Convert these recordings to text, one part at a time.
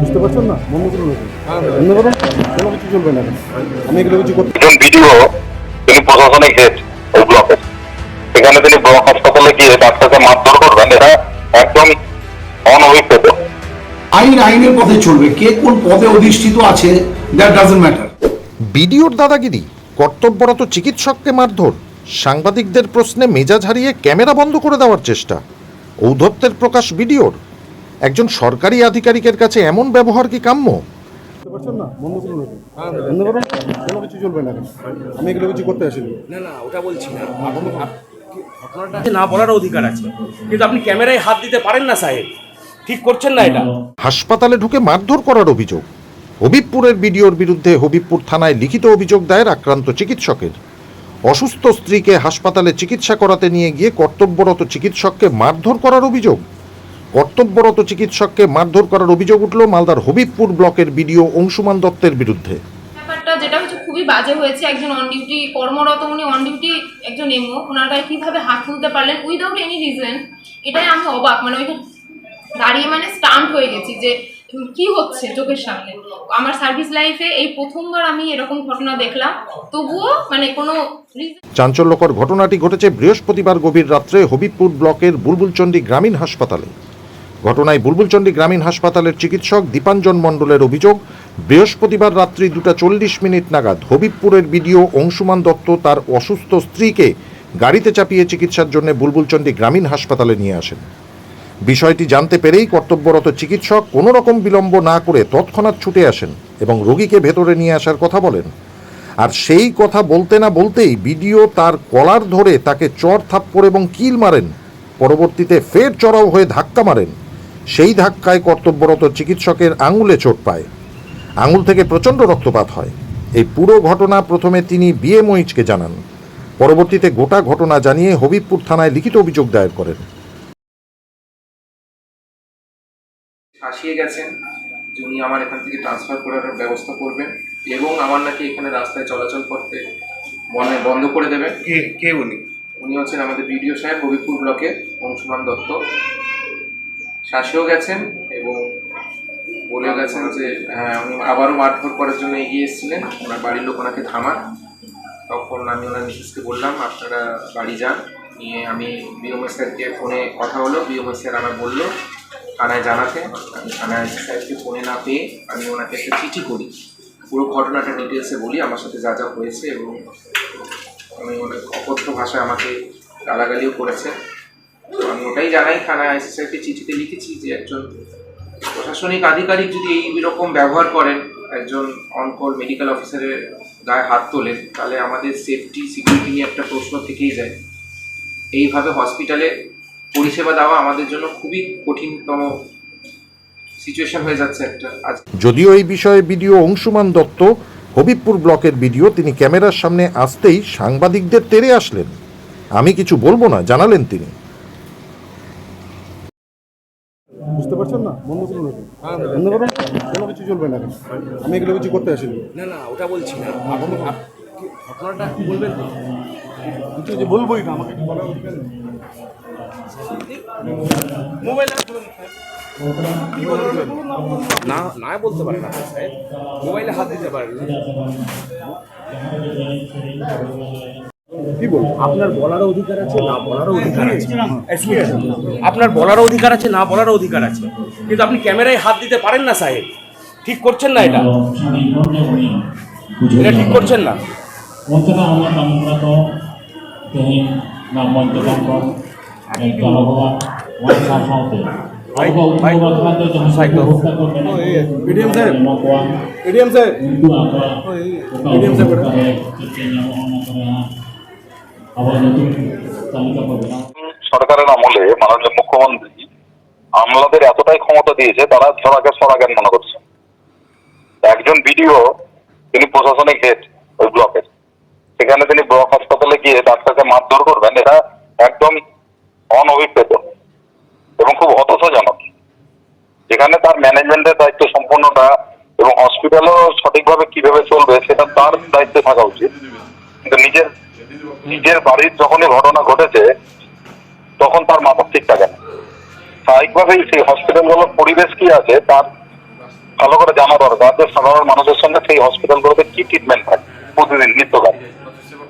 বুঝতে পারছেন না? বন্ধ করুন। বন্ধ করুন কোনো কিছু চলবে না। আমি এগুলো কিছু করতে ভিডিও তিনি প্রশাসনিক হেড ওই ব্লকের সেখানে তিনি ব্লক হাসপাতালে গিয়ে ডাক্তারকে মারধর করবেন? এটা একদম অনভিপ্রেত আইন আইনের পথে চলবে। কে কোন পদে অধিষ্ঠিত আছে দ্যাট ডাজন্ট ম্যাটার বিডিওর দাদাগিরি কর্তব্যরত চিকিৎসককে মারধর সাংবাদিকদের প্রশ্নে মেজাজ হারিয়ে ক্যামেরা বন্ধ করে দেওয়ার চেষ্টা। ঔদ্ধত্যের প্রকাশ বিডিওর। একজন সরকারি আধিকারিকের কাছে এমন ব্যবহার কি কাম্য? বুঝতে পারছেন না? বন্ধ করুন বন্ধ করুন কোনো কিছু চলবে না আমি এগুলো কিছু করতে আসিনি। না না ওটা বলছি না। ঘটনাটা না বলার অধিকার আছে। কিন্তু আপনি ক্যামেরায় হাত দিতে পারেন না সাহেব। ঠিক করছেন না এটা। হাসপাতালে ঢুকে মারধর করার অভিযোগ। হবিবপুরের বিডিওর বিরুদ্ধে হবিবপুর থানায় লিখিত অভিযোগ দায়ের আক্রান্ত চিকিৎসকের। অসুস্থ স্ত্রীকে হাসপাতালে চিকিৎসা করাতে নিয়ে গিয়ে কর্তব্যরত চিকিৎসককে মারধর করার অভিযোগ। কর্তব্যরত চিকিৎসককে মারধর করার অভিযোগ উঠল মালদার হবিবপুর ব্লকের বিডিও অংশুমান দত্তের বিরুদ্ধে। ব্যাপারটা যেটা হচ্ছে খুবই বাজে হয়েছে। একজন অন ডিউটি কর্মরত উনি অন ডিউটি একজন এমও ওনার গায়ে কীভাবে হাত তুলতে পারলেন উইদাউট এনি রিজন এটাই আমি অবাক মানে ওইখানে দাঁড়িয়ে মানে স্টাম্প হয়ে গেছি যে কি হচ্ছে চোখের সামনে? আমার সার্ভিস লাইফে এই প্রথমবার আমি এরকম ঘটনা দেখলাম তবুও মানে কোনো চাঞ্চল্যকর ঘটনাটি ঘটেছে বৃহস্পতিবার গভীর রাত্রে হবিবপুর ব্লকের বুলবুলচন্ডী গ্রামীণ হাসপাতালে। ঘটনায় বুলবুলচন্ডী গ্রামীণ হাসপাতালের চিকিৎসক দীপাঞ্জন মণ্ডলের অভিযোগ, বৃহস্পতিবার রাত্রি দুটা চল্লিশ মিনিট নাগাদ হবিবপুরের বিডিও অংশুমান দত্ত তার অসুস্থ স্ত্রীকে গাড়িতে চাপিয়ে চিকিৎসার জন্য বুলবুলচন্ডী গ্রামীণ হাসপাতালে নিয়ে আসেন। বিষয়টি জানতে পেরেই কর্তব্যরত চিকিৎসক কোনো রকম বিলম্ব না করে তৎক্ষণাৎ ছুটে আসেন এবং রোগীকে ভেতরে নিয়ে আসার কথা বলেন। আর সেই কথা বলতে না বলতেই বিডিও তার কলার ধরে তাকে চর থাপ্পড় এবং কিল মারেন। পরবর্তীতে ফের চড়াও হয়ে ধাক্কা মারেন। সেই ধাক্কায় কর্তব্যরত চিকিৎসকের আঙুলে চোট পায়। আঙুল থেকে প্রচণ্ড রক্তপাত হয়। এই পুরো ঘটনা প্রথমে তিনি বিএমওইচকে জানান। পরবর্তীতে গোটা ঘটনা জানিয়ে হবিবপুর থানায় লিখিত অভিযোগ দায়ের করেন। ফাঁসিয়ে গেছেন। যে উনি আমার এখান থেকে ট্রান্সফার করার ব্যবস্থা করবেন এবং আমার নাকি এখানে রাস্তায় চলাচল করতে মনে বন্ধ করে দেবেন। কে কে উনি? উনি হচ্ছেন আমাদের বিডিও সাহেব হবিপুর ব্লকের অংশুমান দত্ত। শাসেও গেছেন এবং বলেও গেছেন যে হ্যাঁ উনি আবারও মারধর করার জন্য এগিয়ে এসেছিলেন। ওনার বাড়ির লোক ওনাকে থামান। তখন আমি ওনার মিসেসকে বললাম, আপনারা বাড়ি যান। নিয়ে আমি বিওমএস স্যারকে ফোনে কথা হলো। বিওমএস স্যার আমার বলল, থানায় জানাতে। আমি থানায় স্যারকে ফোনে না পেয়ে আমি ওনাকে একটা চিঠি করি। পুরো ঘটনাটা ডিটেলসে বলি, আমার সাথে যা যা হয়েছে এবং আমি অনেক অকথ্য ভাষায় আমাকে গালাগালিও করেছে ওটাই জানাই আইসি স্যারকে চিঠিতে লিখেছি যে একজন প্রশাসনিক আধিকারিক যদি এই রকম ব্যবহার করেন, একজন অনকল মেডিকেল অফিসারের গায়ে হাত তোলেন, তাহলে আমাদের সেফটি সিকিউরিটি নিয়ে একটা প্রশ্ন থেকেই যায়। এইভাবে হসপিটালে পরিষেবা দেওয়া আমাদের জন্য খুবই কঠিনতম সিচুয়েশন হয়ে যাচ্ছে একটা। আজ যদিও এই বিষয়ে বিডিও অংশুমান দত্ত, হবিবপুর ব্লকের বিডিও, তিনি ক্যামেরার সামনে আসতেই সাংবাদিকদের তেরে আসলেন। আমি কিছু বলব না, জানালেন তিনি। না? বন্ধ করুন বন্ধ করুন? কোনো কিছু চলবে না আমি এগুলো কিছু করতে আসিনি। না না ওটা বলছি না। আপনি ঘটনাটা বলবেন কিছু যে বলবোই না আমাকে। মোবাইল না না বলতে পারেন সাহেব মোবাইলে হাত দিতে পারেন না। আপনার বলার অধিকার আছে না বলার অধিকার আছে কিন্তু আপনি ক্যামেরায় হাত দিতে পারেন না সাহেব ঠিক করছেন না এটা এটা ঠিক করছেন না Awal itu kami kepada সরকারের আমলে মাননীয় মুখ্যমন্ত্রী আমলাদের এতটাই ক্ষমতা দিয়েছে, তারা ছড়াকে ছড়াজ্ঞান মনে করছে। একজন বিডিও, তিনি প্রশাসনিক হেড ওই ব্লকের। সেখানে তিনি ব্লক হাসপাতালে গিয়ে ডাক্তারকে মারধর করবেন এটা একদম অনভিপ্রেত এবং খুব হতাশাজনক। যেখানে তার ম্যানেজমেন্টের দায়িত্ব সম্পূর্ণটা এবং হসপিটালও সঠিকভাবে কীভাবে চলবে, সেটা তার দায়িত্বে থাকা উচিত। কিন্তু নিজের নিজের বাড়ির যখনই ঘটনা ঘটেছে, তখন তার মাথা ঠিক থাকে না। স্বাভাবিকভাবেই সেই হসপিটালগুলোর পরিবেশ কি আছে, তার ভালো করে জানা দরকার যে সাধারণ মানুষের সঙ্গে সেই হসপিটালগুলোতে কি ট্রিটমেন্ট হয় প্রতিদিন নিত্যকাল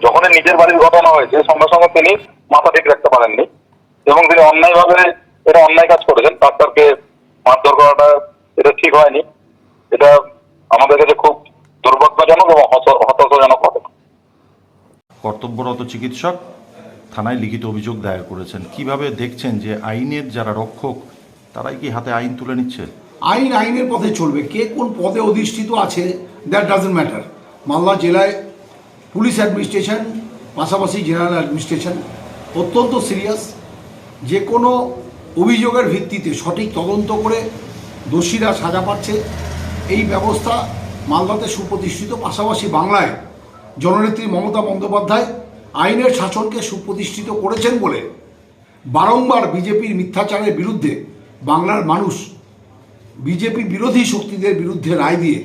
যখনই নিজের বাড়ির ঘটনা হয়েছে, সঙ্গে সঙ্গে তিনি মাথা ঠিক রাখতে পারেননি এবং তিনি অন্যায়ভাবে এটা অন্যায় কাজ করেছেন। ডাক্তারকে মারধর করাটা এটা ঠিক হয়নি। এটা আমাদের কাছে খুব দুর্ভাগ্যজনক এবং কর্তব্যরত চিকিৎসক থানায় লিখিত অভিযোগ দায়ের করেছেন। কীভাবে দেখছেন যে আইনের যারা রক্ষক, তারাই কি হাতে আইন তুলে নিচ্ছে? আইন আইনের পথে চলবে। কে কোন পদে অধিষ্ঠিত আছে দ্যাট ডাজেন্ট ম্যাটার মালদা জেলায় পুলিশ অ্যাডমিনিস্ট্রেশন, পাশাপাশি জেনারেল অ্যাডমিনিস্ট্রেশন অত্যন্ত সিরিয়াস। যে কোনো অভিযোগের ভিত্তিতে সঠিক তদন্ত করে দোষীরা সাজা পাচ্ছে। এই ব্যবস্থা মালদাতে সুপ্রতিষ্ঠিত। পাশাপাশি বাংলায় জননেত্রী মমতা বন্দ্যোপাধ্যায় আইনের শাসনকে সুপ্রতিষ্ঠিত করেছেন বলে বারংবার বিজেপির মিথ্যাচারের বিরুদ্ধে বাংলার মানুষ বিজেপি বিরোধী শক্তিদের বিরুদ্ধে রায় দিয়ে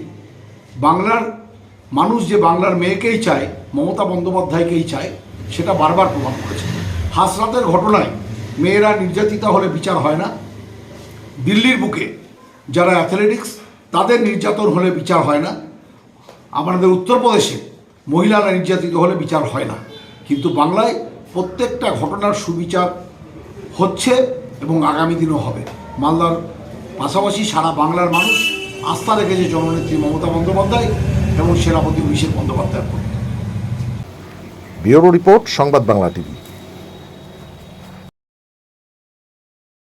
বাংলার মানুষ যে বাংলার মেয়েকেই চায়, মমতা বন্দ্যোপাধ্যায়কেই চায়, সেটা বারবার প্রমাণ করেছে। হাসরাতের ঘটনায় মেয়েরা নির্যাতিতা হলে বিচার হয় না। দিল্লির বুকে যারা অ্যাথলেটিক্স তাদের নির্যাতন হলে বিচার হয় না। আমাদের উত্তরপ্রদেশে মহিলারা নির্যাতিত হলে বিচার হয় না। কিন্তু বাংলায় প্রত্যেকটা ঘটনার সুবিচার হচ্ছে এবং আগামী দিনও হবে। মালদার পাশাপাশি সারা বাংলার মানুষ আস্থা রেখেছে জননেত্রী মমতা বন্দ্যোপাধ্যায় এবং সেনাপতি অভিষেক বন্দ্যোপাধ্যায়ের প্রতি। ব্যুরো রিপোর্ট, সংবাদ বাংলা টিভি।